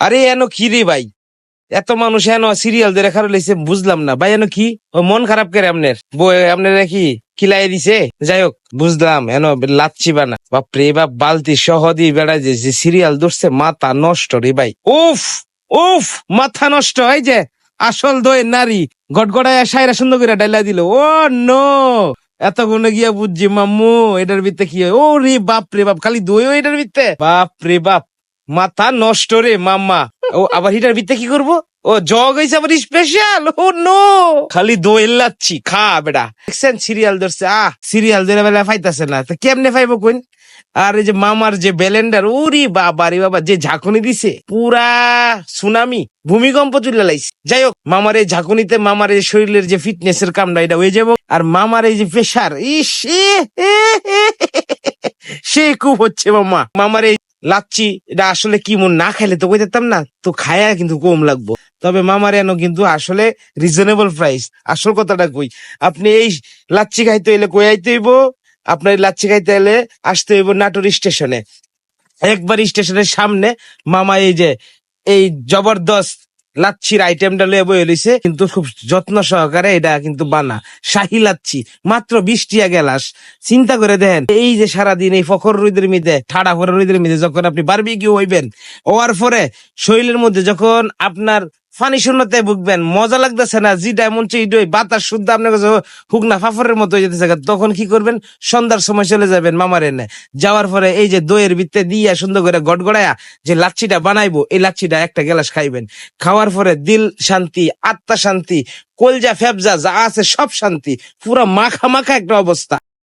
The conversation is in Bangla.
আরে এনো কি রে ভাই? এত মানুষ এনো সিরিয়াল দিয়ে রেখার লইছে বুঝলাম না। ভাই, এনো কি? ও মন খারাপ করে আপনার। বই আপনার কি কিলাই দিছে? যাই হোক, বুঝলাম, এনো লাচ্ছি বানা। বাপরে বাপ, বালতি সহ দিয়ে বেড়ায় যে সিরিয়াল ধরছে, মাথা নষ্ট রে ভাই। উফ উফ, মাথা নষ্ট হয় যে, আসল দই নারী গটগড়ায় সাইরা সুন্দর করে ডাইলা দিল। ও, নো এত গুণে গিয়া বুঝছি, মাম্মু, এটার ভিত্তে কি? ও রে বাপ রে বাপ, খালি দই এটার ভিত্তে? বাপ রে বাপ মাথা নষ্ট রে মাম্মা ও আবার হিটার ভিত্তে কি করব ও জগ হয়েছে আবার স্পেশাল ও নো খালি দই লাচ্ছি খা বেটা দেখছেন সিরিয়াল ধরছে আহ সিরিয়াল ধরে বেলা ফাইতাছে না তো কেমনে ফাইবো কইন আর এই যে মামার যে ব্যালেন্ডার ওরি বাবা রে বাবা যে ঝাঁকুনি দিছে পুরা সুনামি ভূমিকম্প তুলে লাইছে যাই হোক মামার এই ঝাঁকুনিতে মামার এই শরীরের যে ফিটনেস এর কামটা এটা হয়ে যাব আর মামার এই যে প্রেশার ইস সে খুব হচ্ছে মামা মামার এই লাচ্ছি এটা আসলে কি মন না খাইলে তো কইতাম না, তো খায়া কিন্তু কম লাগবো। তবে মামার এনো কিন্তু আসলে রিজনেবল প্রাইস আসল কথাটা কই, আপনি এই লাচ্ছি খাইতে হইলে কই আইতে হইব? আপনার লাচ্ছি খাইতে এলে আসতে হইব নাটোর স্টেশনে। একবার স্টেশনের সামনে মামা এই যে, এই জবরদস্ত লাচ্ছির আইটেমটা লয়ে বয়ে লইছে, কিন্তু খুব যত্ন সহকারে এটা কিন্তু বানা। শাহি লাচ্ছি, মাত্র বিশ টিয়া গেলাস চিন্তা করে দেন এই যে সারাদিন এই ফখর রুইদের মিদে ঠাড়া ফখর রুইদের মিদে যখন আপনি বারবিকিউ হইবেন, হওয়ার পরে শরীরের মধ্যে যখন আপনার ফানি শূন্যতে ভুগবেন, মজা লাগতেছে না যেটা এমন ইডই বাতাস শুদ্ধ আপনার কাছে হুকনা ফাফরের মতো হয়ে যেতেছে। তখন কি করবেন? সন্ধ্যার সময় চলে যাবেন মামার এনে। যাওয়ার পরে এই যে দইয়ের ভিত্তে দিয়া সুন্দর করে গড়গড়ায়া যে লাচ্ছিটা বানাইবো, এই লাচ্ছিটা একটা গ্লাস খাইবেন। খাওয়ার পরে দিল শান্তি, আত্মা শান্তি, কলজা ফেবজা যা আছে সব শান্তি, পুরা মাখা মাখা একটা অবস্থা।